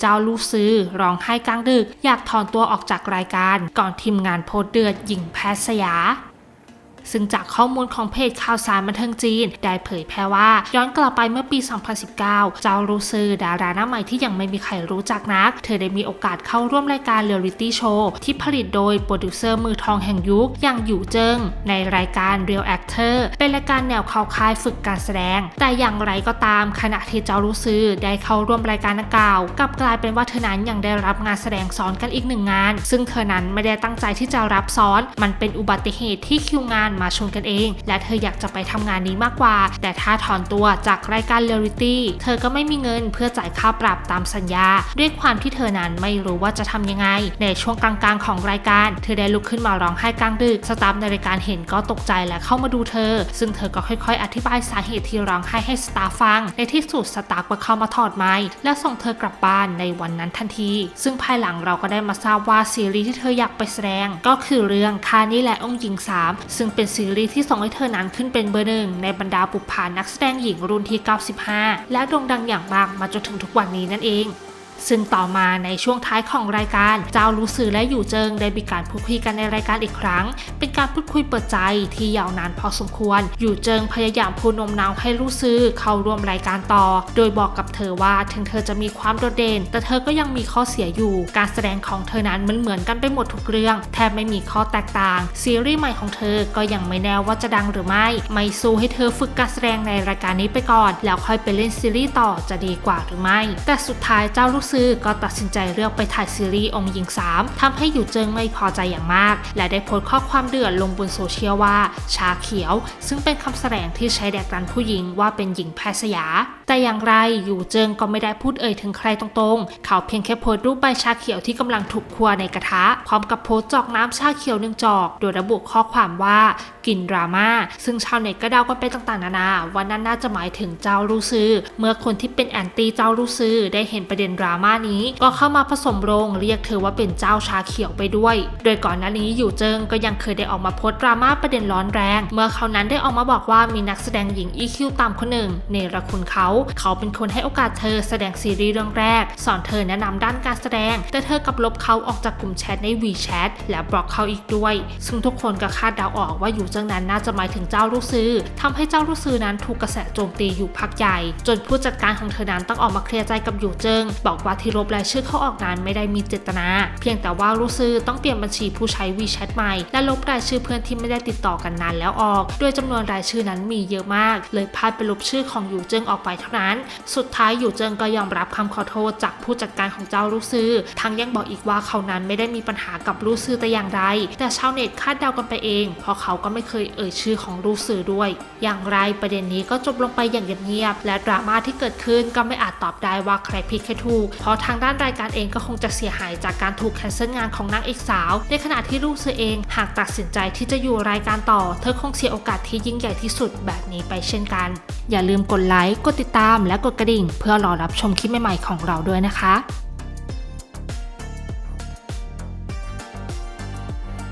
เจ้าลูซื้อร้องไห้กลางดึก อยากถอนตัวออกจากรายการ ก่อนทีมงานโพสเดือดหญิงแพทย์สยา ซึ่งจากข้อมูลของเพจข่าวสารบันเทิงจีน ได้เผยแพร่ว่า ย้อนกลับไปเมื่อปี 2019 เจ้ารูซือดาราหน้าใหม่ที่ยังไม่มีใครรู้จักนัก เธอได้มีโอกาสเข้าร่วมรายการเรียลลิตี้โชว์ที่ผลิตโดยโปรดิวเซอร์มือทองแห่งยุคอย่างหยู่เจิง ในรายการ Real Actor เป็นรายการแนวเข้าค่ายฝึกการแสดง แต่อย่างไรก็ตามขณะที่เจ้ารูซือได้เข้าร่วมรายการดังกล่าวกลับกลายเป็นว่าเธอนั้นยังได้รับงานแสดงซ้อนกันอีกหนึ่งงาน ซึ่งเธอนั้นไม่ได้ตั้งใจที่จะรับซ้อน มันเป็นอุบัติเหตุที่คิวงานมาชนกันเอง และเธออยากจะไปทำงานนี้มากกว่า แต่ถ้าถอนตัวจากรายการเรียลิตี้เธอก็ไม่มีเงินเพื่อจ่ายค่าปรับตามสัญญา ด้วยความที่เธอนั้นไม่รู้ว่าจะทำยังไง ในช่วงกลางๆของรายการ เธอได้ลุกขึ้นมาร้องไห้กลางดึกสตาฟในรายการเห็นก็ตกใจและเข้ามาดูเธอ ซึ่งเธอก็ค่อยๆ อธิบายสาเหตุที่ร้องไห้ให้สตาฟฟัง ในที่สุดสตาฟก็เข้ามาถอดไม้และส่งเธอกลับบ้านในวันนั้นทันที ซึ่งภายหลังเราก็ได้มาทราบว่าซีรีส์ที่เธออยากไปแสดง ก็คือเรื่องคานี่และองค์หญิงสามซึ่งเป็นซีรีส์ที่ส่งให้เธอนั้นขึ้นเป็นเบอร์หนึ่งในบรรดาบุพผานักแสดงหญิงรุ่นที่ 95 และโด่งดังอย่างมากมาจนถึงทุกวันนี้นั่นเอง ซึ่งต่อมาในช่วงท้ายของรายการ เจ้ารู้สื่อและอยู่เจิงได้มีการพูดคุยกันในรายการอีกครั้ง เป็นการพูดคุยเปิดใจที่ยาวนานพอสมควร อยู่เจิงพยายามพูนนมนาวให้รู้ซื้อเข้าร่วมรายการต่อ โดยบอกกับเธอว่าถึงเธอจะมีความโดดเด่น แต่เธอก็ยังมีข้อเสียอยู่ การแสดงของเธอนั้นมันเหมือนกันไปหมดทุกเรื่อง แทบไม่มีข้อแตกต่าง ซีรีส์ใหม่ของเธอก็ยังไม่แน่ว่าจะดังหรือไม่ ไม่สู้ให้เธอฝึกการแสดงในรายการนี้ไปก่อน แล้วค่อยไปเล่นซีรีส์ต่อจะดีกว่าหรือไม่ แต่สุดท้ายเจ้าลูกซื้อก็ตัดสินใจเลือกไปถ่ายซีรีส์องค์หญิง 3ทำให้อยู่เจิงไม่พอใจอย่างมาก และได้โพสต์ข้อความเดือดลงบนโซเชียลว่า ชาเขียว ซึ่งเป็นคำแสดงที่ใช้แดกดันผู้หญิงว่าเป็นหญิงแพทย์สยา แต่อย่างไรอยู่เจิงก็ไม่ได้พูดเอ่ยถึงใครตรงๆ เขาเพียงแค่โพสต์รูปใบชาเขียวที่กำลังถูกคั่วในกระทะ พร้อมกับโพสต์จอกน้ำชาเขียวหนึ่งจอก โดยระบุข้อความว่ากินดราม่าซึ่งชาวเน็ตก็เดากันไปต่างๆ นานาว่านั่นน่าจะหมายถึงเจ้ารู้ซื้อเมื่อคนที่เป็นแอนตี้เจ้ารู้ซื้อได้เห็นประเด็นดราม่านี้ก็เข้ามาผสมโรงเรียกเธอว่าเป็นเจ้าชาเขียวไปด้วย โดยก่อนหน้านี้อยู่เจิงก็ยังเคยได้ออกมาโพสต์ดราม่าประเด็นร้อนแรง เมื่อเขานั้นได้ออกมาบอกว่ามีนักแสดงหญิง EQ ต่ำคนหนึ่งเนรคุณเขา เขาเป็นคนให้โอกาสเธอแสดงซีรีส์เรื่องแรก สอนเธอแนะนำด้านการแสดง แต่เธอกับลบเขาออกจากกลุ่มแชทใน WeChat และบล็อกเขาอีกด้วย ซึ่งทุกคนก็คาดเดาออกว่าอยู่เจิงนั้นน่าจะหมายถึงเจ้าลูกซื้อทำให้เจ้าลูกซื้อนั้นถูกกระแสโจมตีอยู่พักใหญ่ จนผู้จัดการของเธอนั้นต้องออกมาเคลียร์ใจกับอยู่เจิงบอกว่าที่ลบรายชื่อเข้าออกนั้นไม่ได้มีเจตนา เพียงแต่ว่าลูกซื้อต้องเปลี่ยนบัญชีผู้ใช้ WeChat ใหม่ และลบรายชื่อเพื่อนที่ไม่ได้ติดต่อกันนานแล้วออก โดยจำนวนรายชื่อนั้นมีเยอะมาก เลยพลาดไปลบชื่อของอยู่เจิงออกไปเท่านั้น สุดท้ายอยู่เจิงก็ยอมรับคำขอโทษจากผู้จัดการของเจ้าลูกซื้อ ทั้งยังบอกอีกว่าเขานั้นไม่ได้มีปัญหากับลูกซื้อแต่อย่างใดแต่ชาวเน็ตคาดเดากันไปเอง เพราะเขาก็ไม่เคยเอ่ยชื่อของลูกซื้อด้วย อย่างไรประเด็นนี้ก็จบลงไปอย่างเงียบๆและดราม่าที่เกิดขึ้นก็ไม่อาจตอบได้ว่าใครผิดใครถูกเพราะทางด้านรายการเองก็คงจะเสียหายจากการถูกแคนเซิลงานของนางเอกสาว ในขณะที่ลูกเธอเองหากตัดสินใจที่จะอยู่รายการต่อ เธอคงเสียโอกาสที่ยิ่งใหญ่ที่สุดแบบนี้ไปเช่นกัน อย่าลืมกดไลค์ กดติดตาม และกดกระดิ่ง เพื่อรอรับชมคลิปใหม่ๆของเราด้วยนะคะ